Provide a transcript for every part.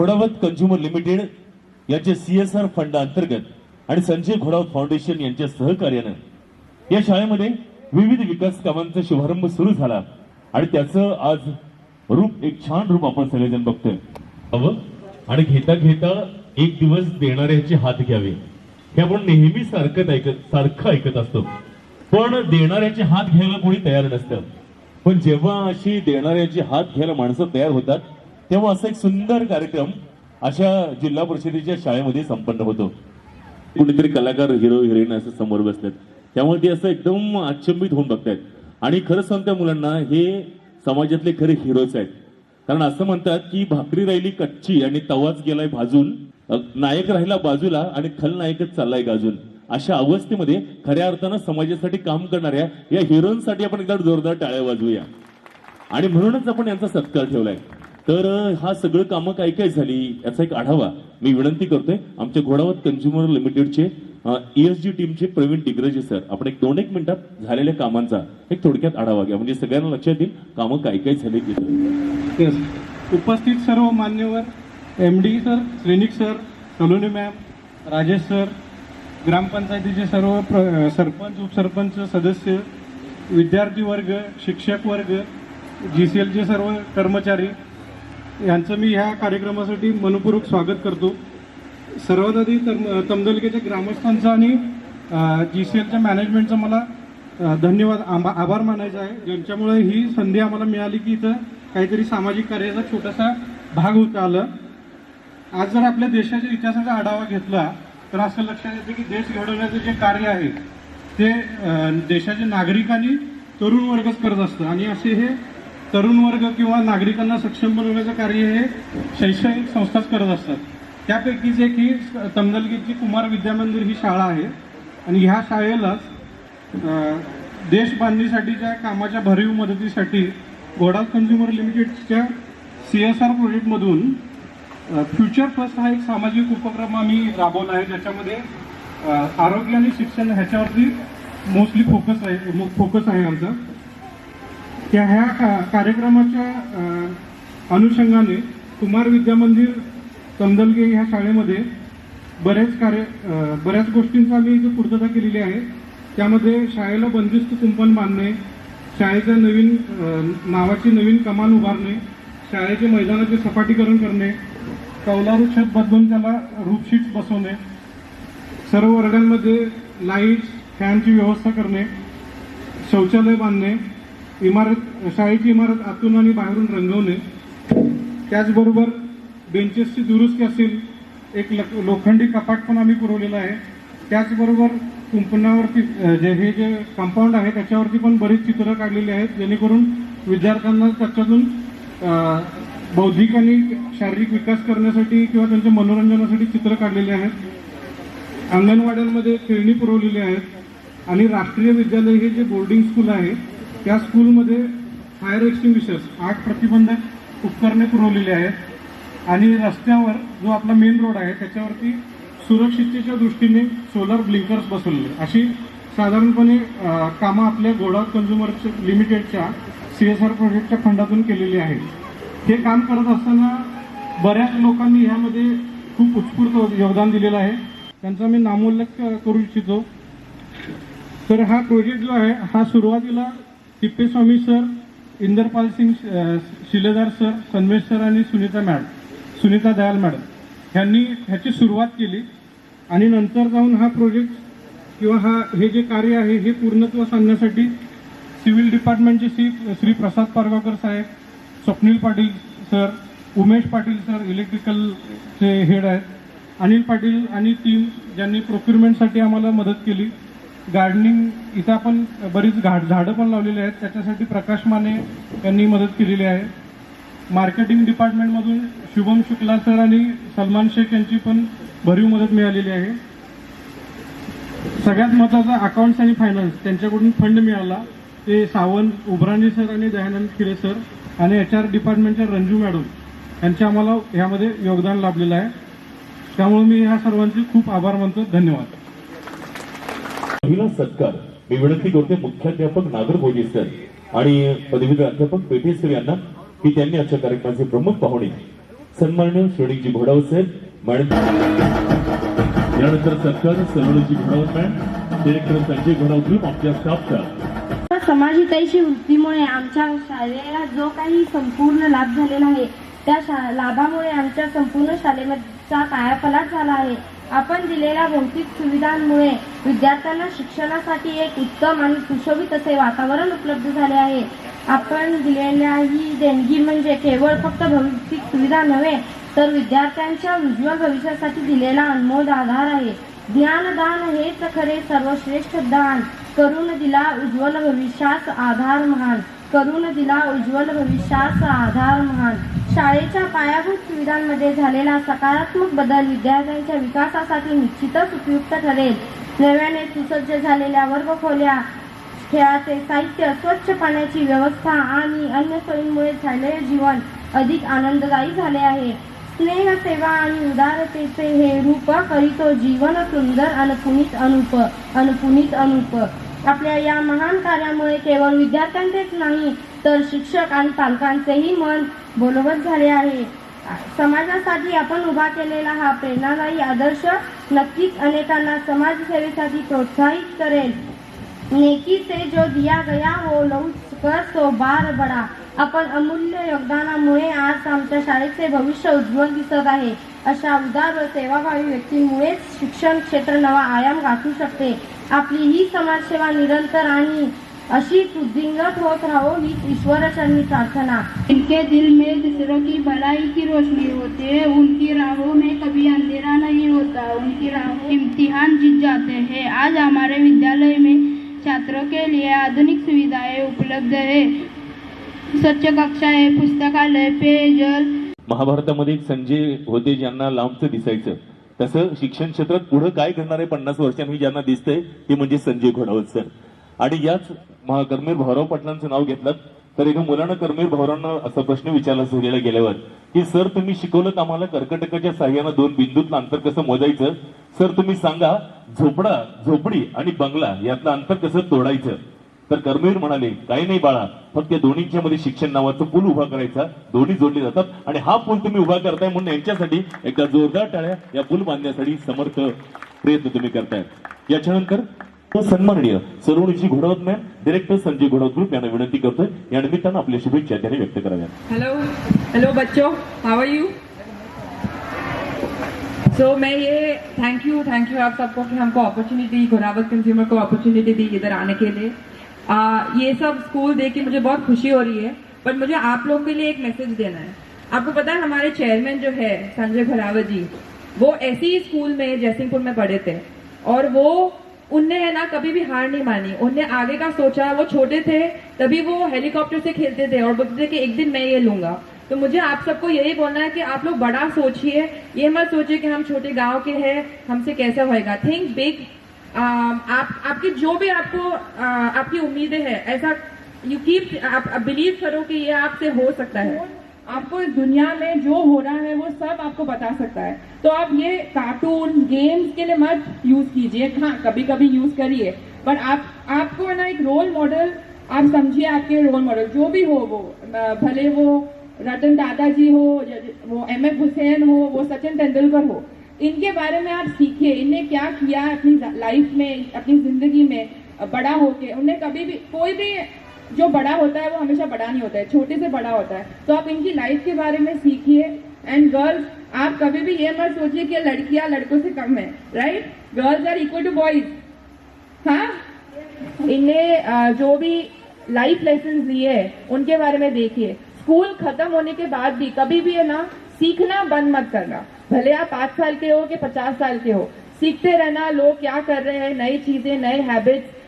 Ghodawat consumer limited यांच्या CSR R अंतर्गत आणि संजय घोडावत फाउंडेशन यांच्या सहकार्यानं या शाळेमध्ये विविध विकास कामांचा शुभारंभ सुरू झाला. आणि त्याचं आज रूप एक छान रूप आपण सगळेजण बघतोय. हवं आणि घेता घेता एक दिवस देणाऱ्याचे हात घ्यावे. हे आपण नेहमी सारखं ऐकत सारखं ऐकत असतो. पण देणाऱ्याचे हात घ्यायला कोणी तयार नसतं. पण जेव्हा अशी देणाऱ्याचे हात घ्यायला माणसं तयार होतात तेव्हा असा एक सुंदर कार्यक्रम अशा जिल्हा परिषदेच्या शाळेमध्ये संपन्न होतो. कुणीतरी कलाकार हिरो हिरोईन असं समोर बसतात त्यामुळे ते असं एकदम अचंबित होऊन बघतायत. आणि खरं सांगत्या मुलांना हे समाजातले खरे हिरोच आहेत. कारण असं म्हणतात की भाकरी राहिली कच्ची आणि तवाच गेलाय भाजून. नायक राहिला बाजूला आणि खलनायकच चाललाय गाजून. अशा अवस्थेमध्ये खऱ्या अर्थानं समाजासाठी काम करणाऱ्या या हिरोईनसाठी आपण एकदा जोरदार टाळ्या वाजवूया. आणि म्हणूनच आपण यांचा सत्कार ठेवलाय. तर हा सगळं कामं काय काय झाली याचा एक आढावा मी विनंती करतोय. आमच्या घोडावत कंझ्युमर लिमिटेडचे ईएसजी टीमचे प्रवीण डिग्रजे सर आपण एक दोन एक मिनिटात झालेल्या कामांचा एक थोडक्यात आढावा घ्या. म्हणजे सगळ्यांना लक्षात येईल कामं काय काय झाली तिथे येस उपस्थित सर्व मान्यवर M D sir Shrenik sir Saloni ma'am Rajesh sir ग्रामपंचायतीचे सर्व प्र सरपंच उपसरपंच सदस्य विद्यार्थी वर्ग शिक्षक वर्ग जी सी एलचे सर्व कर्मचारी यांचं मी ह्या कार्यक्रमासाठी मनपूर्वक स्वागत करतो. सर्वात आधी तम तमदलकेच्या ग्रामस्थांचं आणि जी सी एलच्या मॅनेजमेंटचं मला धन्यवाद आंबा आभार मानायचा आहे. ज्यांच्यामुळे ही संधी आम्हाला मिळाली की इथं काहीतरी सामाजिक कार्याचा छोटासा भाग होता आलं आज जर आपल्या देशाच्या इतिहासाचा आढावा घेतला तर असं लक्षात येतं की देश घडवण्याचं जे कार्य आहे ते देशाच्या देशाचे नागरिक आणि तरुण वर्गच करत असतं. आणि असे हे तरुण वर्ग किंवा नागरिकांना सक्षम बनवण्याचं कार्य हे शैक्षणिक संस्थाच करत असतात. त्यापैकीच एक ही तमदलगीची कुमार विद्यामंदिर ही शाळा आहे. आणि ह्या शाळेलाच देश बांधणीसाठीच्या कामाच्या भरीव मदतीसाठी घोडा कंझ्युमर लिमिटेडच्या सी एस आर प्रोजेक्टमधून फ्युचर फर्स्ट हा एक सामाजिक उपक्रम आम्ही राबवला आहे. ज्याच्यामध्ये आरोग्य आणि शिक्षण ह्याच्यावरती मोस्टली फोकस आहे फोकस आहे आमचा. त्या ह्या का- कार्यक्रमाच्या अनुषंगाने कुमार विद्यामंदिर कंदलगे ह्या शाळेमध्ये बऱ्याच कार्य बऱ्याच गोष्टींचा आम्ही इथे पूर्तता केलेली आहे. त्यामध्ये शाळेला बंदिस्त कुंपण बांधणे शाळेच्या नवीन नावाची नवीन कमान उभारणे शाळेचे मैदानाचे सपाटीकरण करणे कौलारू छत बदलून त्याला रूपशीट्स बसवणे सर्व वर्गांमध्ये लाईट्स फॅनची व्यवस्था करणे शौचालय बांधणे इमारत शाळेची इमारत आतून आणि बाहेरून रंगवणे. त्याचबरोबर बेंचेसची दुरुस्ती असेल एक लक- लोखंडी कपाट पण आम्ही पुरवलेलं आहे. त्याचबरोबर कुंपणावरती जे हे जे कंपाऊंड आहे त्याच्यावरती पण बरीच चित्रं काढलेली आहेत जेणेकरून विद्यार्थ्यांना त्याच्यातून बौद्धिक आणि शारीरिक विकास करण्यासाठी किंवा त्यांच्या मनोरंजनासाठी चित्र काढलेली आहेत. अंगणवाड्यांमध्ये खेळणी पुरवलेली आहेत. आणि राष्ट्रीय विद्यालय हे जे बोर्डिंग स्कूल आहे त्या स्कूलमध्ये फायर एक्स्टिंग्विशर्स आठ प्रतिबंधक उपकरणे पुरवलेली आहेत. आणि रस्त्यावर जो आपला मेन रोड आहे त्याच्यावरती सुरक्षिततेच्या दृष्टीने सोलर ब्लिंकर्स बसवलेले अशी साधारणपणे कामं आपल्या गोडा कन्झ्युमरच्या लिमिटेडच्या सी एस आर प्रोजेक्टच्या फंडातून केलेली आहेत. हे काम करत असताना बऱ्याच लोकांनी ह्यामध्ये खूप उत्स्फूर्त योगदान दिलेलं आहे. त्यांचा मी नामोल्लेख करू इच्छितो. तर हा प्रोजेक्ट जो आहे हा सुरुवातीला Tippeswamy sir Inderpal Singh Shiledar sir Sanmesh sir आणि सुनीता मॅडम सुनीता दयाल मॅडम. ह्यांनी ह्याची सुरुवात केली आणि नंतर जाऊन हा प्रोजेक्ट किंवा हा हे जे कार्य आहे हे पूर्णत्व सांगण्यासाठी सिव्हिल डिपार्टमेंटचे श्री श्री प्रसाद पारगावकर साहेब स्वप्नील पाटील सर उमेश पाटील सर इलेक्ट्रिकलचे हेड आहेत. अनिल पाटील आणि टीम ज्यांनी प्रोक्युरमेंटसाठी आम्हाला मदत केली. गार्डनिंग इथं आपण बरीच घाड झाडं पण लावलेली आहेत. त्याच्यासाठी प्रकाश माने यांनी मदत केलेली आहे. मार्केटिंग डिपार्टमेंटमधून शुभम शुक्ला सर आणि सलमान शेख यांची पण भरीव मदत मिळालेली आहे. सगळ्यात महत्त्वाचा अकाउंट्स आणि फायनान्स त्यांच्याकडून फंड मिळाला. ते सावंत उभराणी सर आणि दयानंद खिरे सर आणि एच आर डिपार्टमेंटच्या रंजू मॅडम यांचे आम्हाला ह्यामध्ये योगदान लाभलेलं आहे. त्यामुळे मी ह्या सर्वांचे खूप आभार मानतो. धन्यवाद. पहिला सत्कार मी विनंती करते मुख्याध्यापक नागरभोजी सर आणि पदवीधर अध्यापक पेठे सर यांना की त्यांनी आजच्या कार्यक्रमाचे प्रमुख पाहुणे सन्मान्य श्रेणीजी घोडाव सर मॅडम. यानंतर सत्कार सन्मानाची Ghodav ma'am director Sanjay Ghodav group आपल्या स्टाफचा समाजहिताची वृत्तीमुळे आमच्या शाळेला जो काही संपूर्ण लाभ झालेला आहे त्या लाभामुळे आमच्या संपूर्ण शाळेचा कायापलाट झाला आहे. आपण दिलेल्या भौतिक सुविधांमुळे विद्यार्थ्यांना शिक्षणासाठी एक उत्तम आणि सुशोभित असे वातावरण उपलब्ध झाले आहे. आपण दिलेल्या ही देणगी म्हणजे केवळ फक्त भौतिक सुविधा नव्हे तर विद्यार्थ्यांच्या उज्ज्वल भविष्यासाठी दिलेला अनमोल आधार आहे. ज्ञानदान हेच खरे सर्वश्रेष्ठ दान. करून दिला उज्ज्वल भविष्यास आधार महान. करून दिला उज्ज्वल भविष्यास आधार महान. शाळेच्या पायाभूत सुविधांमध्ये झालेला सकारात्मक बदल विद्यार्थ्यांच्या विकासासाठी निश्चितच उपयुक्त ठरेल. नव्याने सुसज्ज झालेल्या वर्गखोल्या खेळाचे साहित्य स्वच्छ पाण्याची व्यवस्था आणि अन्य सोयींमुळे झालेले जीवन अधिक आनंददायी झाले आहे. स्नेह सेवा आणि उदारतेचे हे रूप करीतो जीवन सुंदर अनुपुनित अनुप अनुपुनित अनुप. आपल्या या महान कार्यामुळे केवळ विद्यार्थ्यांचेच नाही तर शिक्षक आणि पालकांचेही मन बोलवत झाले आहे. समाजासाठी आपण उभा केलेला हा प्रेरणादायी आदर्श नक्कीच अनेकांना समाजसेवेसाठी प्रोत्साहित करेल. नेकी से जो दिया गया हो लौट कर सो बार बडा. आपण अमूल्य योगदानामुळे आज आमच्या शाळेचे भविष्य उज्ज्वल दिसत आहे. अशा उदार व सेवाभावी व्यक्तीमुळेच शिक्षण क्षेत्र नवा आयाम गाठू शकते. आपली ही समाजसेवा निरंतर आणि अशीच उद्दिंगत होत राहो हीच ईश्वरचरणी प्रार्थना. इनके दिल में दूसरों की भलाई की रोशनी होती है उनकी राहों में कभी अंधेरा नहीं होता उनकी राहों इम्तिहान जीत जाते हैं। आज हमारे विद्यालय में छात्रों के लिए आधुनिक सुविधाएं उपलब्ध है। स्वच्छ कक्षाएं पुस्तकालय पेयजल। महाभारतामध्ये एक संजय होते ज्यांना लांबचं दिसायचं. तसं शिक्षण क्षेत्रात पुढे काय घडणार आहे पन्नास वर्षांनी ज्यांना दिसतंय ते म्हणजे संजय घोडावत सर. आणि याच महा- कर्मीर भाऊराव पाटलांचं नाव घेतलं तर एका मुलानं कर्मीर भाऊरांना असा प्रश्न विचारला सूर्याला गेल्यावर की सर तुम्ही शिकवलं आम्हाला कर्कटकाच्या साह्यानं दोन बिंदूतलं अंतर कसं मोजायचं? सर तुम्ही सांगा झोपडा झोपडी आणि बंगला यातलं अंतर कसं तोडायचं? तर कर्मवीर म्हणाले काही नाही बाळा फक्त दोन्हीच्या मध्ये शिक्षण नावाचं पूल उभा करायचा. दोन्ही जोडले जातात. आणि हा पूल तुम्ही उभा करताय म्हणून यांच्यासाठी एका जोरदार टाळ्या या पूल बांधण्यासाठी समर्थ प्रयत्न तुम्ही करताय. याच्यानंतर तो सन्माननीय सरोणीची Ghodawat ma'am director Sanjay Ghodawat group यांना विनंती करतोय. या निमित्तानं आपल्या शुभेच्छा त्याने व्यक्त कराव्या हॅलो हॅलो बच्चो. हाव यू सो मैं ये थैंक यू थैंक यू आप सबको कि हमको अपॉर्चुनिटी घोरावत कंज्यूमर को अपॉर्चुनिटी दी इधर आने के लिए। आ, ये सब स्कूल देख के मुझे बहुत खुशी हो रही है बट मुझे आप लोगों के लिए एक मैसेज देना है। आपको पता है हमारे चेयरमैन जो है संजय भरावत जी वो ऐसे ही स्कूल में जयसिंहपुर में पढ़े थे और वो उनने है ना कभी भी हार नहीं मानी। उनने आगे का सोचा वो छोटे थे तभी वो हेलीकॉप्टर से खेलते थे और बोलते थे कि एक दिन मैं ये लूँगा। तो मुझे आप सबको यही बोलना है कि आप लोग बड़ा सोचिए ये मत सोचिए कि हम छोटे गाँव के हैं हमसे कैसा होएगा। थिंक बिग आप आपकी जो भी आपको आ, आपकी उम्मीदें हैं ऐसा यू कीप आप बिलीव करो कि ये आपसे हो सकता है। आपको इस दुनिया में जो हो रहा है वो सब आपको बता सकता है। तो आप ये कार्टून गेम्स के लिए मत यूज़ कीजिए। हाँ कभी कभी यूज़ करिए। पर आप आपको है ना एक रोल मॉडल आप समझिए आपके रोल मॉडल जो भी हो वो भले वो रतन टाटा जी हो वो एम एफ़ हुसैन हो वो सचिन तेंदुलकर हो। इनके बारे में आप सीखिए इनने क्या किया अपनी लाइफ में अपनी ज़िंदगी में बड़ा होके। उन्हें कभी भी कोई भी जो बड़ा होता है वो हमेशा बड़ा नहीं होता है छोटे से बड़ा होता है। तो आप इनकी लाइफ के बारे में सीखिए। एंड गर्ल्स आप कभी भी ये मत सोचिए कि लड़कियाँ लड़कों से कम है right girls are equal to boys हाँ? इन्हें जो भी लाइफ लेसन हैं, उनके बारे में देखिए। स्कूल खत्म होने के बाद भी कभी भी है ना सीखना बंद मत करना। भले आप पाँच साल के हो कि पचास साल के हो, सीखते रहना, लोग क्या कर रहे हैं, नई चीज़ें, नए हैबिट्स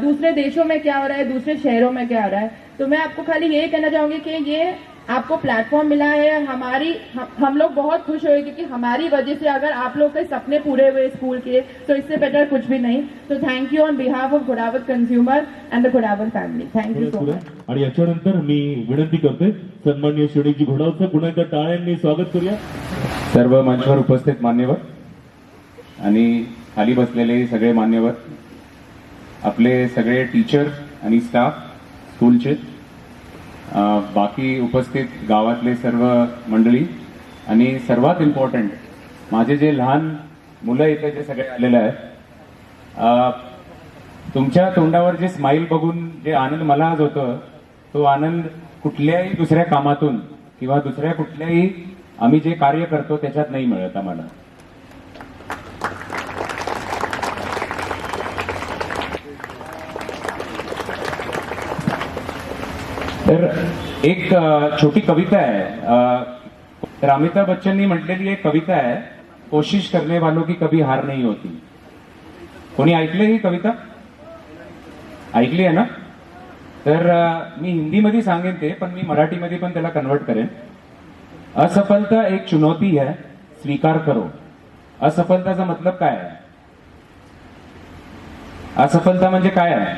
दूसरे देशों में क्या हो रहा है, दूसरे शहरों में क्या हो रहा है। तो मैं आपको खाली ये कहना चाहूँगी कि ये आपको प्लेटफॉर्म मिला है हमारी हम, हम लोग बहुत खुश हुए क्योंकि हमारी वजह से अगर आप लोग के सपने पूरे हुए स्कूल के तो इससे बेटर कुछ भी नहीं। तो thank you on behalf of Gudawat consumer and the Gudawat family thank you so much आणि याच्यानंतर मी विनंती करतोय सन्माननीय श्रेणीची घोडावतचं पुन्हा एकदा टाळ्यांनी स्वागत करूया. सर्व मंचावर उपस्थित मान्यवर आणि खाली बसलेले सगळे मान्यवर आपले सगळे टीचर्स आणि स्टाफ स्कूलचे बाकी उपस्थित गावातले सर्व मंडळी आणि सर्वात इम्पॉर्टंट माझे जे लहान मुलं इथे जे सगळे आलेले आहेत तुमच्या तोंडावर जे स्माईल बघून जे आनंद मला आज होतं तो आनंद कुठल्याही दुसऱ्या कामातून किंवा दुसऱ्या कुठल्याही आम्ही जे कार्य करतो त्याच्यात नाही मिळत आम्हाला. तर एक छोटी कविता आहे. तर अमिताभ बच्चननी म्हटलेली एक कविता आहे कोशिश करने वालों की कभी हार नहीं होती. कोणी ऐकले ही कविता? ऐकली आहे ना? तर मी हिंदीमध्ये सांगेन ते पण मी मराठीमध्ये पण त्याला कन्वर्ट करेन. असफलता एक चुनौती है स्वीकार करो. असफलताचा मतलब काय आहे? असफलता म्हणजे काय आहे?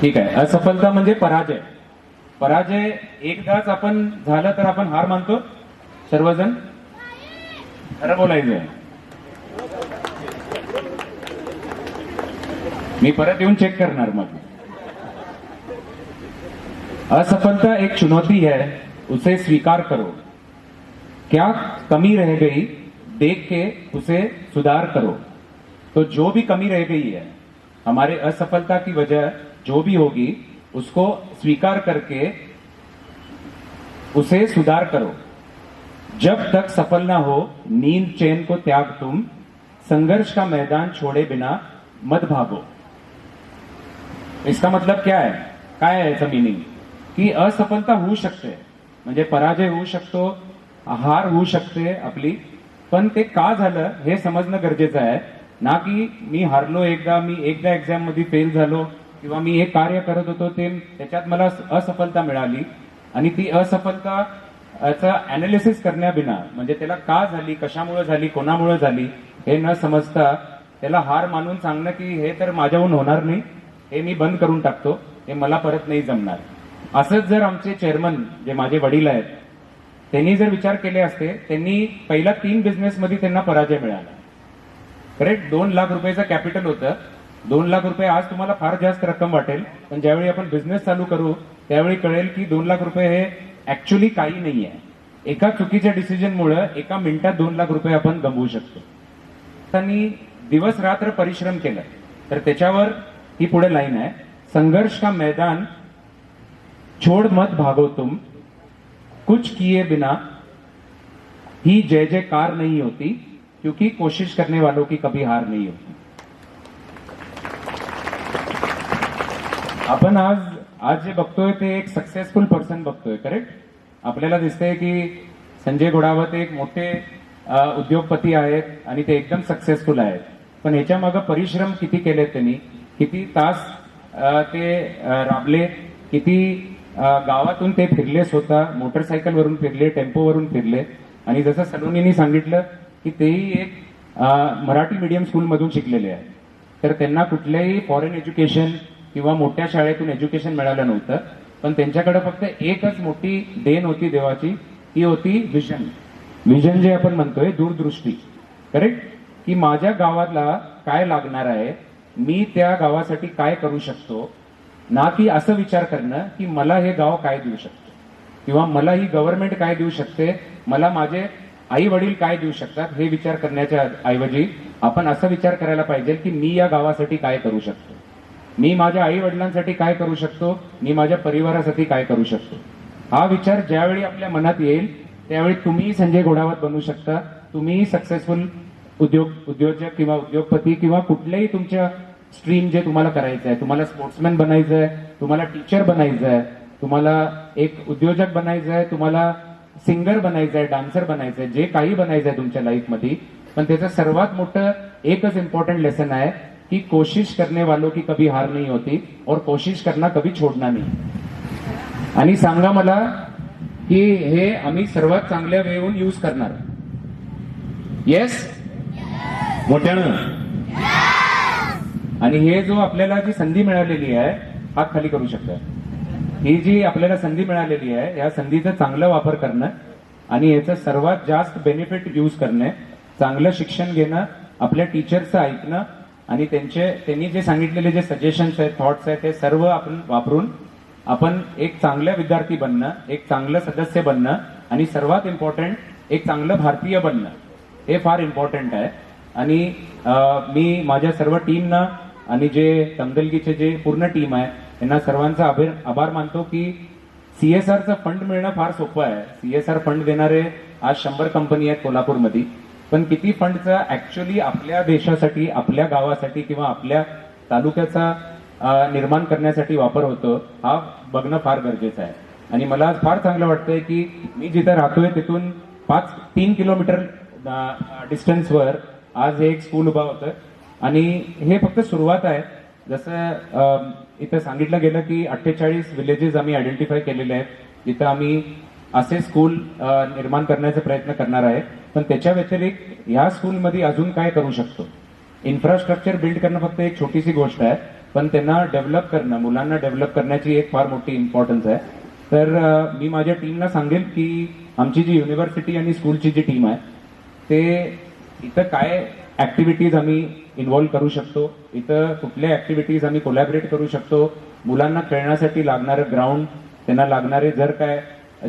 ठीक आहे. असफलता म्हणजे पराजय. पराजय एकदाच आपण झालं तर आपण हार मानतो. सर्वजण? खरं बोलायचं मी परत येऊन चेक करणार मग. असफलता एक चुनौती है. उसे स्वीकार करो. क्या कमी रह गई देख के उसे सुधार करो. तो जो भी कमी रह गई है हमारे असफलता की वजह जो भी होगी उसको स्वीकार करके उसे सुधार करो। जब तक सफल ना हो नींद चैन को त्याग तुम संघर्ष का मैदान छोड़े बिना मत भागो। इसका मतलब क्या आहे काय आहे याचा मिनिंग की असफलता होऊ शकते म्हणजे पराजय होऊ शकतो हार होऊ शकते आपली पण ते का झालं हे समजणं गरजेचं आहे. ना की मी हारलो एकदा मी एकदा एक्झाममध्ये फेल झालो किंवा मी हे कार्य करत होतो ते त्याच्यात मला असफलता मिळाली. आणि ती असफलता याचं अनालिसिस करण्याबिना म्हणजे त्याला का झाली कशामुळे झाली कोणामुळे झाली हे न समजता त्याला हार मानून सांगणं की हे तर माझ्याहून होणार नाही हे मी बंद करून टाकतो हे मला परत नाही जमणार. असंच जर आमचे चेअरमन जे माझे वडील आहेत त्यांनी जर विचार केले असते त्यांनी पहिल्या तीन बिझनेसमध्ये त्यांना पराजय मिळाला. करेक्ट दोन लाख रुपयाचं कॅपिटल होतं. दोन लाख रुपये आज तुम्हाला फार जास्त रक्कम वाटेल. पण ज्यावेळी आपण बिझनेस चालू करू त्यावेळी कळेल की दोन लाख रुपये हे ऍक्च्युली काही नाही आहे. एका चुकीच्या डिसिजनमुळे एका मिनिटात दोन लाख रुपये आपण गमवू शकतो. त्यांनी दिवस रात्र परिश्रम केला तर त्याच्यावर ही पुढे लाईन आहे. संघर्ष का मैदान छोड़ मत भागो तुम कुछ किए बिना ही जय जयकार नहीं होती क्योंकि कोशिश करने वालों की कभी हार नहीं होती। आपण आज आज जे बघतोय ते एक सक्सेसफुल पर्सन बघतोय करेक्ट आपल्याला दिसतंय की संजय घोडावत एक मोठे उद्योगपती आहेत आणि ते एकदम सक्सेसफुल आहेत. पण ह्याच्या मागे परिश्रम किती केले त्यांनी? किती तास ते राबले? किती गावातून ते फिरले स्वतः? मोटरसायकलवरून फिरले टेम्पोवरून फिरले? आणि जसं सलोनीनी सांगितलं की तेही एक मराठी मीडियम स्कूलमधून शिकलेले आहेत. तर त्यांना कुठल्याही फॉरेन एज्युकेशन किंवा मोठ्या शाळेतून एज्युकेशन मिळालं नव्हतं. पण त्यांच्याकडे फक्त एकच मोठी देण होती देवाची. ती होती विजन विजन जे आपण म्हणतोय दूरदृष्टी. करेक्ट की माझ्या गावाला काय लागणार आहे? मी त्या गावासाठी काय करू शकतो? ना की असं विचार करणं की मला हे गाव काय देऊ शकतो? किंवा मला ही गव्हर्नमेंट काय देऊ शकते? मला माझे आई वडील काय देऊ शकतात? हे विचार करण्याच्या ऐवजी आपण असा विचार करायला पाहिजे की मी या गावासाठी काय करू शकतो? मी माझ्या आई वडिलांसाठी काय करू शकतो? मी माझ्या परिवारासाठी काय करू शकतो? हा विचार ज्यावेळी आपल्या मनात येईल त्यावेळी तुम्ही संजय घोडावत बनू शकता. तुम्ही सक्सेसफुल उद्योग उद्योजक किंवा उद्योगपती किंवा कुठल्याही तुमच्या स्ट्रीम जे तुम्हाला करायचं आहे तुम्हाला स्पोर्ट्समॅन बनायचं आहे तुम्हाला टीचर बनायचं आहे तुम्हाला एक उद्योजक बनायचं आहे तुम्हाला सिंगर बनायचं आहे डान्सर बनायचं आहे जे काही बनायचं आहे तुमच्या लाईफमध्ये पण त्याचं सर्वात मोठं एकच इम्पॉर्टंट लेसन आहे कि कोशिश करने वालों की कभी हार नहीं होती और कोशिश करना कभी छोड़ना नहीं। आणि सांगा मला की हे आम्ही सर्वात चांगल्या वेळून यूज करणार. येस मोठ्यानं? आणि हे जो आपल्याला जी संधी मिळालेली आहे हात खाली करू शकता. ही जी आपल्याला संधी मिळालेली आहे या संधीचा चांगला वापर करणं आणि याचं सर्वात जास्त बेनिफिट यूज करणे चांगलं शिक्षण घेणं आपल्या टीचरचं ऐकणं आणि त्यांचे त्यांनी जे सांगितलेले जे सजेशन्स आहेत थॉट्स आहेत ते सर्व आपण वापरून आपण एक चांगलं विद्यार्थी बनणं एक चांगलं सदस्य बनणं आणि सर्वात इम्पॉर्टंट एक चांगलं भारतीय बनणं हे फार इम्पॉर्टंट आहे. आणि मी माझ्या सर्व टीमना आणि जे तमदलगीचे जे पूर्ण टीम आहे त्यांना सर्वांचा आभार आभार मानतो की सी एस आरचं फंड मिळणं फार सोपं आहे. सी एस आर फंड देणारे आज शंभर कंपनी आहेत कोल्हापूरमध्ये. पण किती फंडचा ऍक्च्युली आपल्या देशासाठी आपल्या गावासाठी किंवा आपल्या तालुक्याचा निर्माण करण्यासाठी वापर होतो हा बघणं फार गरजेचं आहे. आणि मला फार चांगलं वाटतंय की मी जिथं राहतोय तिथून पाच तीन किलोमीटर डिस्टन्सवर आज हे एक स्कूल उभा होतं. आणि हे फक्त सुरुवात आहे. जसं इथं सांगितलं गेलं की अठ्ठेचाळीस विलेजेस आम्ही आयडेंटिफाय केलेले आहेत. जिथं आम्ही असे स्कूल निर्माण करण्याचा प्रयत्न करणार आहे. पण त्याच्या व्यतिरिक्त ह्या स्कूलमध्ये अजून काय करू शकतो? इन्फ्रास्ट्रक्चर बिल्ड करणं फक्त एक छोटीशी गोष्ट आहे पण त्यांना डेव्हलप करणं मुलांना डेव्हलप करण्याची एक फार मोठी इम्पॉर्टन्स आहे. तर मी माझ्या टीमला सांगेल की आमची जी युनिव्हर्सिटी आणि स्कूलची जी टीम आहे ते इथं काय ऍक्टिव्हिटीज आम्ही इन्व्हॉल्व्ह करू शकतो इथं कुठल्या ऍक्टिव्हिटीज आम्ही कोलॅबरेट करू शकतो मुलांना खेळण्यासाठी लागणारं ग्राउंड त्यांना लागणारे जर काय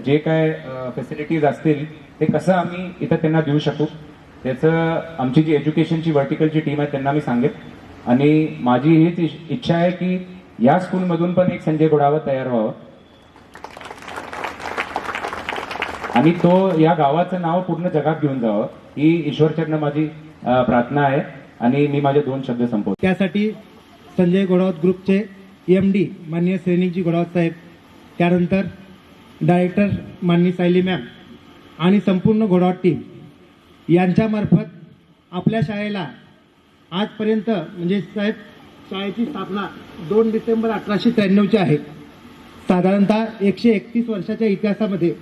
जे काय फॅसिलिटीज असतील ते कसं आम्ही इथं त्यांना देऊ शकू? त्याचं आमची जी एज्युकेशनची व्हर्टिकलची टीम आहे त्यांना मी सांगेन आणि माझी हीच इच्छा आहे की या स्कूलमधून पण एक संजय घोडावत तयार व्हावं. आणि तो या गावाचं नाव पूर्ण जगात घेऊन जावं. ही ईश्वरचरण माझी प्रार्थना आहे. आणि मी माझे दोन शब्द संपवतो. त्यासाठी संजय घोडावत ग्रुपचे एम डी माननीय श्रेणीकजी घोडावत साहेब. त्यानंतर डायरेक्टर माननी सायली मॅम. आणि संपूर्ण घोडावत टीम यांच्यामार्फत आपल्या शाळेला आजपर्यंत म्हणजे साहेब शाळेची स्थापना दोन डिसेंबर अठराशे त्र्याण्णवची आहे. साधारणतः एकशे एकतीस वर्षाच्या इतिहासामध्ये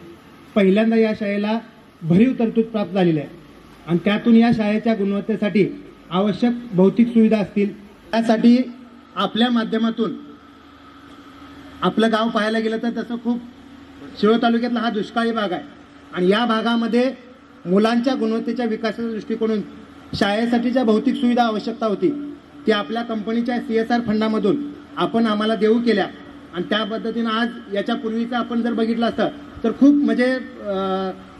पहिल्यांदा या शाळेला भरीव तरतूद प्राप्त झालेली आहे. आणि त्यातून या शाळेच्या गुणवत्तेसाठी आवश्यक भौतिक सुविधा असतील. त्यासाठी आपल्या माध्यमातून आपलं गाव पाहायला गेलं तर तसं खूप शिरोळ तालुक्यातला हा दुष्काळी भाग आहे. आणि या भागामध्ये मुलांच्या गुणवत्तेच्या विकासाच्या दृष्टिकोनातून शाळेसाठीच्या भौतिक सुविधा आवश्यकता होती ती आपल्या कंपनीच्या सी एस आर फंडामधून आपण आम्हाला देऊ केल्या. आणि त्या पद्धतीनं आज याच्या पूर्वीचं आपण जर बघितलं असतं तर खूप म्हणजे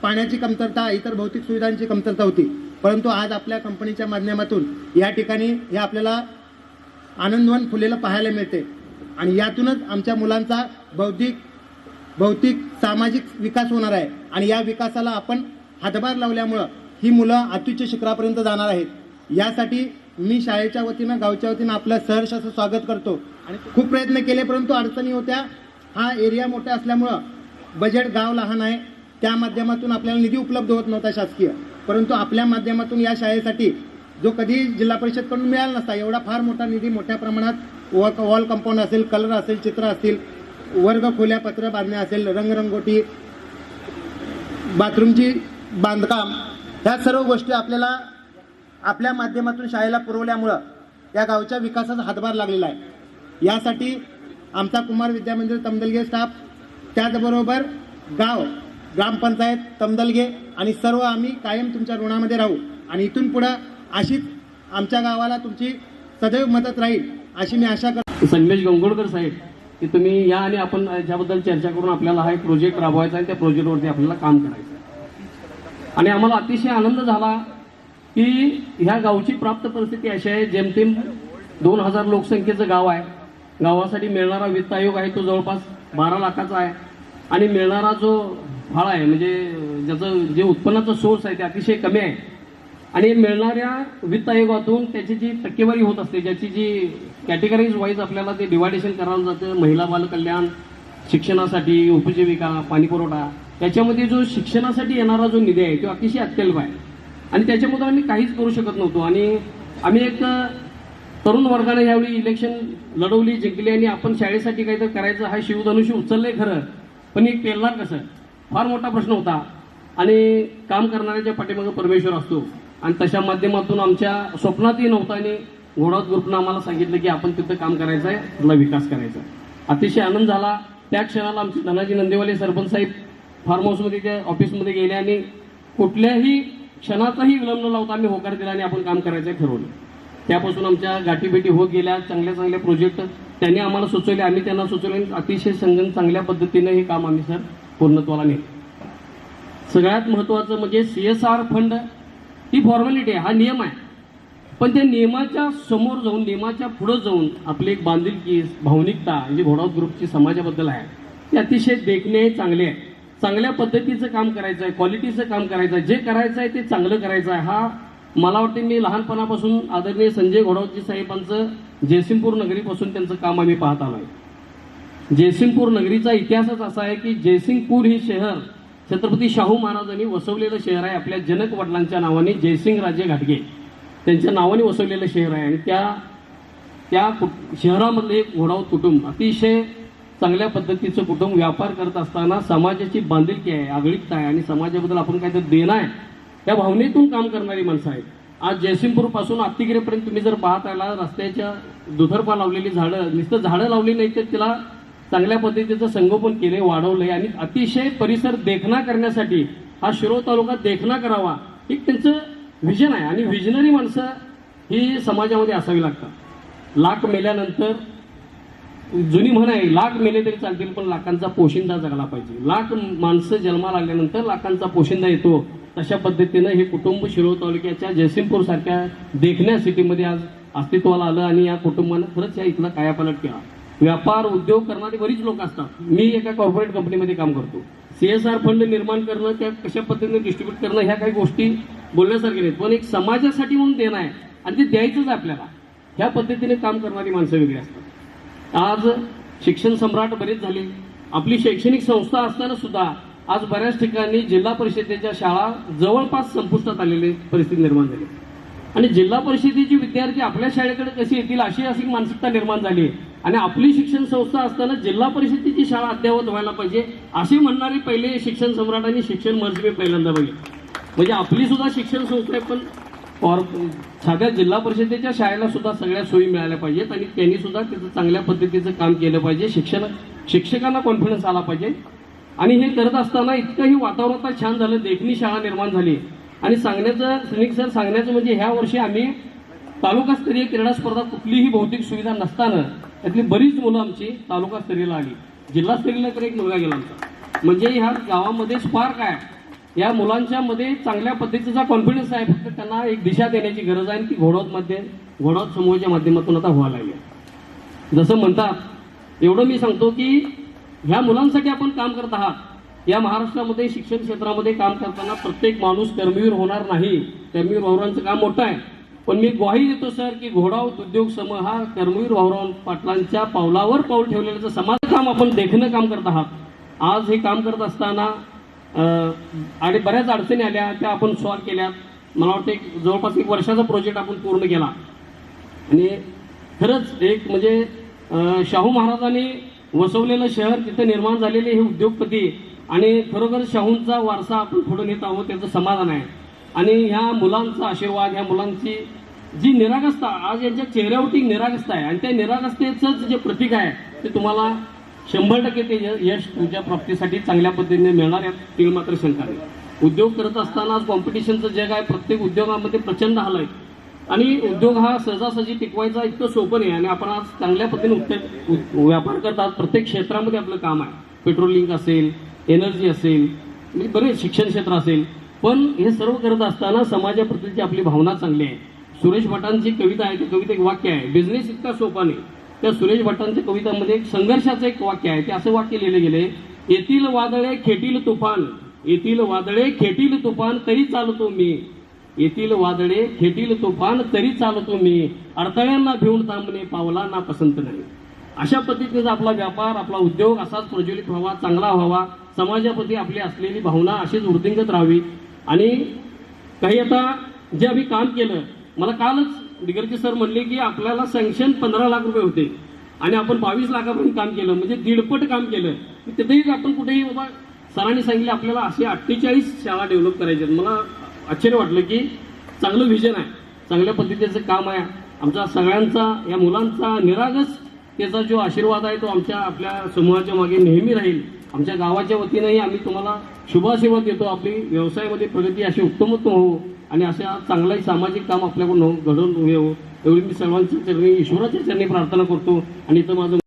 पाण्याची कमतरता इतर भौतिक सुविधांची कमतरता होती. परंतु आज आपल्या कंपनीच्या माध्यमातून या ठिकाणी हे आपल्याला आनंदवन फुलेलं पाहायला मिळते. आणि यातूनच आमच्या मुलांचा बौद्धिक भौतिक सामाजिक विकास होणार आहे. आणि या विकासाला आपण हातभार लावल्यामुळं ही मुलं अत्युच्च शिखरापर्यंत जाणार आहेत. यासाठी मी शाळेच्या वतीनं गावच्या वतीनं आपलं सहर्ष असं स्वागत करतो. आणि खूप प्रयत्न केले परंतु अडचणी होत्या. हा एरिया मोठा असल्यामुळं बजेट गाव लहान आहे. त्या माध्यमातून आपल्याला निधी उपलब्ध होत नव्हता शासकीय. परंतु आपल्या माध्यमातून या शाळेसाठी जो कधी जिल्हा परिषदकडून मिळाला नसता एवढा फार मोठा निधी मोठ्या प्रमाणात वॉल कंपाऊंड असेल कलर असेल चित्र असतील वर्ग खोल्या पत्र बांधणे असेल रंगरंगोटी बाथरूमची बांधकाम ह्या सर्व गोष्टी आपल्याला आपल्या माध्यमातून शाळेला पुरवल्यामुळं या गावच्या विकासाचा हातभार लागलेला आहे. यासाठी आमचा कुमार विद्यामंदिर तमदलगे स्टाफ त्याचबरोबर गाव ग्रामपंचायत तमदलगे आणि सर्व आम्ही कायम तुमच्या ऋणामध्ये राहू आणि इथून पुढं अशीच आमच्या गावाला तुमची सदैव मदत राहील अशी मी आशा करतो. संदेश गंगोडकर साहेब. की तुम्ही या आणि आपण याच्याबद्दल चर्चा करून आपल्याला हा एक प्रोजेक्ट राबवायचा आहे त्या प्रोजेक्टवरती आपल्याला काम करायचं आणि आम्हाला अतिशय आनंद झाला की ह्या गावची प्राप्त परिस्थिती अशी आहे जेमतेम दोन हजार लोकसंख्येचं गाव आहे. गावासाठी मिळणारा वित्त आयोग आहे तो जवळपास बारा लाखाचा आहे. आणि मिळणारा जो फाळा आहे म्हणजे ज्याचं जे उत्पन्नाचा सोर्स आहे ते अतिशय कमी आहे. आणि मिळणाऱ्या वित्त आयोगातून त्याची जी टक्केवारी होत असते ज्याची जी कॅटेगरीज वाईज आपल्याला ते डिवायडेशन करायला जातं महिला बालकल्याण शिक्षणासाठी उपजीविका पाणीपुरवठा त्याच्यामध्ये जो शिक्षणासाठी येणारा जो निधी आहे तो अतिशय अत्यल्प आहे. आणि त्याच्यामधून आम्ही काहीच करू शकत नव्हतो. आणि आम्ही एक तरुण वर्गाने यावेळी इलेक्शन लढवली जिंकली आणि आपण शाळेसाठी काहीतरी करायचं हा शिवधनुष्य उचललंय खरं. पण एक पेरणार कसं? फार मोठा प्रश्न होता. आणि काम करणाऱ्याच्या पाठीमागं परमेश्वर असतो आणि तशा माध्यमातून आमच्या स्वप्नातही नव्हताने घोडावत ग्रुपनं आम्हाला सांगितलं की आपण तिथं काम करायचं आहे तुला विकास करायचा. आहे. अतिशय आनंद झाला. त्या क्षणाला आमचे धनाजी नंदेवाले सरपंच साहेब फार्म हाऊसमध्ये त्या ऑफिसमध्ये गेले आणि कुठल्याही क्षणाचाही विलंब न लावता आम्ही होकार दिला आणि आपण काम करायचं आहे ठरवलं. त्यापासून आमच्या गाठीभेटी होत गेल्या चांगल्या चांगल्या प्रोजेक्ट त्यांनी आम्हाला सुचवले आम्ही त्यांना सुचवले आणि अतिशय संगण चांगल्या पद्धतीने हे काम आम्ही सर पूर्णत्वाला नेलं. सगळ्यात महत्त्वाचं म्हणजे सी एस आर फंड ही फॉर्मॅलिटी आहे हा नियम आहे. पण त्या नियमाच्या समोर जाऊन नियमाच्या पुढं जाऊन आपली एक बांधिलकी भावनिकता म्हणजे जी घोडावत ग्रुपची समाजाबद्दल आहे. ती अतिशय देखणे चांगले आहे. चांगल्या पद्धतीचं काम करायचं आहे क्वालिटीचं काम करायचं आहे. जे करायचं आहे ते चांगलं करायचं आहे. हा मला वाटते मी लहानपणापासून आदरणीय संजय घोडावतजी साहेबांचं जयसिंगपूर नगरीपासून त्यांचं काम आम्ही पाहत आलो आहे जयसिंगपूर नगरीचा इतिहासच असा आहे की जयसिंगपूर ही शहर छत्रपती शाहू महाराजांनी वसवलेलं शहर आहे आपल्या जनक वडिलांच्या नावाने जयसिंग राजे घाटगे. त्यांच्या नावाने वसवलेलं शहर आहे. आणि त्या त्या कुट- शहरामधले एक घोडाव कुटुंब अतिशय चांगल्या पद्धतीचं कुटुंब व्यापार करत असताना समाजाची बांधिलकी आहे आगळीकता आहे. आणि समाजाबद्दल आपण काहीतरी देणं आहे त्या भावनेतून काम करणारी माणसं आहेत. आज जयसिंगपूरपासून पासून तुम्ही जर पाहत आला रस्त्याच्या दुधरपा लावलेली झाडं नुसतं झाडं लावली नाही तर तिला चांगल्या पद्धतीचं संगोपन केले वाढवले आणि अतिशय परिसर देखणा करण्यासाठी हा शिरोळ तालुका देखणा करावा एक त्यांचं व्हिजन आहे. आणि व्हिजनरी माणसं ही समाजामध्ये असावी लागतात. लाख मेल्यानंतर जुनी म्हण आहे लाख मेले तरी चालतील पण लाखांचा पोशिंदा जगला पाहिजे. लाख माणसं जन्माला आल्यानंतर लाखांचा पोशिंदा येतो. तशा पद्धतीनं हे कुटुंब शिरोळ तालुक्याच्या जयसिंगपूर सारख्या देखण्या सिटीमध्ये आज अस्तित्वाला आलं आणि या कुटुंबानं खरंच या इथला कायापालट केला. व्यापार उद्योग करणारे बरीच लोक असतात. मी एका कॉर्पोरेट कंपनीमध्ये काम करतो. सी एस आर फंड निर्माण करणं त्या कशा पद्धतीने डिस्ट्रीब्यूट करणं ह्या काही गोष्टी बोलण्यासारख्या नाहीत. पण एक समाजासाठी म्हणून देणं आहे आणि ते द्यायचंच आहे आपल्याला. ह्या पद्धतीने काम करणारी माणसं वेगळी असतात. आज शिक्षण सम्राट बरेच झाले. आपली शैक्षणिक संस्था असताना सुद्धा आज बऱ्याच ठिकाणी जिल्हा परिषदेच्या शाळा जवळपास संपुष्टात आलेली परिस्थिती निर्माण झाली. आणि जिल्हा परिषदेचे विद्यार्थी आपल्या शाळेकडे कशी येतील अशी अशी मानसिकता निर्माण झाली आहे. आणि आपली शिक्षण संस्था असताना जिल्हा परिषदेची शाळा अद्ययावत व्हायला पाहिजे असे म्हणणारे पहिले शिक्षण सम्राट आणि शिक्षण महर्षी मी पहिल्यांदा बघितले. म्हणजे आपली सुद्धा शिक्षण संस्था आहे पण फॉर साध्या जिल्हा परिषदेच्या शाळेला सुद्धा सगळ्या सोयी मिळाल्या पाहिजेत आणि त्यांनी सुद्धा त्याचं चांगल्या पद्धतीचं काम केलं पाहिजे शिक्षण शिक्षकांना कॉन्फिडन्स आला पाहिजे. आणि हे करत असताना इतकंही वातावरण आता छान झालं देखणी शाळा निर्माण झाली. आणि सांगण्याचं सुनिक सर सांगण्याचं म्हणजे ह्या वर्षी आम्ही तालुकास्तरीय क्रीडा स्पर्धा कुठलीही भौतिक सुविधा नसताना त्यातली बरीच मुलं आमची तालुकास्तरीयला आली. जिल्हास्तरीयला तर एक मुलगा गेला आमचा. म्हणजे ह्या गावामध्ये स्पार्क आहे. या मुलांच्या मध्ये चांगल्या पद्धतीचा कॉन्फिडन्स आहे. फक्त त्यांना एक दिशा देण्याची गरज आहे आणि ती घोडवतमध्ये घोडवत समूहाच्या माध्यमातून आता व्हायला लागली जसं म्हणतात एवढं मी सांगतो की ह्या मुलांसाठी आपण काम करत आहात. या महाराष्ट्रामध्ये शिक्षण क्षेत्रामध्ये काम करताना प्रत्येक माणूस कर्मवीर होणार नाही. कर्मवीर वावरांचं काम मोठं आहे. पण मी ग्वाही देतो सर की घोडाव उद्योग समूह हा कर्मवीर भाऊराव पाटलांच्या पावलावर पाऊल ठेवलेलं समाज काम आपण देखणं काम करत आहात. आज हे काम करत असताना आणि बऱ्याच अडचणी आल्या त्या आपण सॉल्व्ह केल्यात. मला वाटतं एक जवळपास एक वर्षाचा प्रोजेक्ट आपण पूर्ण केला. आणि खरंच एक म्हणजे शाहू महाराजांनी वसवलेलं शहर तिथं निर्माण झालेले हे उद्योगपती आणि खरोखर शाहूंचा वारसा आपण पुढे नेत आहोत त्याचं समाधान आहे. आणि ह्या मुलांचा आशीर्वाद ह्या मुलांची जी निरागसता आज यांच्या चेहऱ्यावरती निरागसता आहे. आणि त्या निरागसतेचंच जे प्रतीक आहे ते तुम्हाला शंभर टक्के ते यश तुमच्या प्राप्तीसाठी चांगल्या पद्धतीने मिळणार आहे ती मात्र शंका नाही उद्योग करत असताना आज कॉम्पिटिशनचं जग आहे प्रत्येक उद्योगामध्ये प्रचंड हाल आहे आणि उद्योग हा सहजासहजी टिकवायचा इतकं सोपं नाही आणि आपण आज चांगल्या पद्धतीने उत्तर व्यापार करतात प्रत्येक क्षेत्रामध्ये आपलं काम आहे. पेट्रोलिंग असेल एनर्जी असेल म्हणजे बरेच शिक्षण क्षेत्र असेल. पण हे सर्व करत असताना समाजाप्रतीची आपली भावना चांगली आहे. सुरेश भटांची कविता आहे ती कविता एक वाक्य आहे बिझनेस इतका सोपा नाही. त्या सुरेश भटांच्या कवितामध्ये एक संघर्षाचं एक वाक्य आहे ते असं वाक्य लिहिले गेले येथील वादळे खेटील तुफान येथील वादळे खेटील तुफान तरी चालतो मी. येथील वादळे खेटील तुफान तरी चालतो मी. अडथळ्यांना भिवून थांबणे पावलांना पसंत नाही. अशा पद्धतीचा आपला व्यापार आपला उद्योग असाच प्रज्वलित व्हावा चांगला व्हावा. समाजाप्रती आपली असलेली भावना अशीच वृद्धिंगत राहावी. आणि काही आता जे आम्ही काम केलं मला कालच दिगरजी सर म्हणले की आपल्याला सँक्शन पंधरा लाख रुपये होते. आणि आपण बावीस लाखापर्यंत काम केलं म्हणजे दीडपट काम केलं. तिथेही आपण कुठेही बाबा सरांनी सांगितले आपल्याला असे अठ्ठेचाळीस शाळा डेव्हलप करायच्या मला आश्चर्य वाटलं की चांगलं व्हिजन आहे. चांगल्या पद्धतीचं काम आहे. आमचा सगळ्यांचा या मुलांचा निरागस त्याचा जो आशीर्वाद आहे तो आमच्या आपल्या समूहाच्या मागे नेहमी राहील. आमच्या गावाच्या वतीनंही आम्ही तुम्हाला शुभाशीर्वाद देतो. आपली व्यवसायामध्ये प्रगती अशी उत्तमोत्तम हो आणि अशा चांगलंही सामाजिक काम आपल्याकडून हो- घडवून येऊ एवढी मी सर्वांच्या चरणी ईश्वराच्या चरणी प्रार्थना करतो. आणि इथं माझं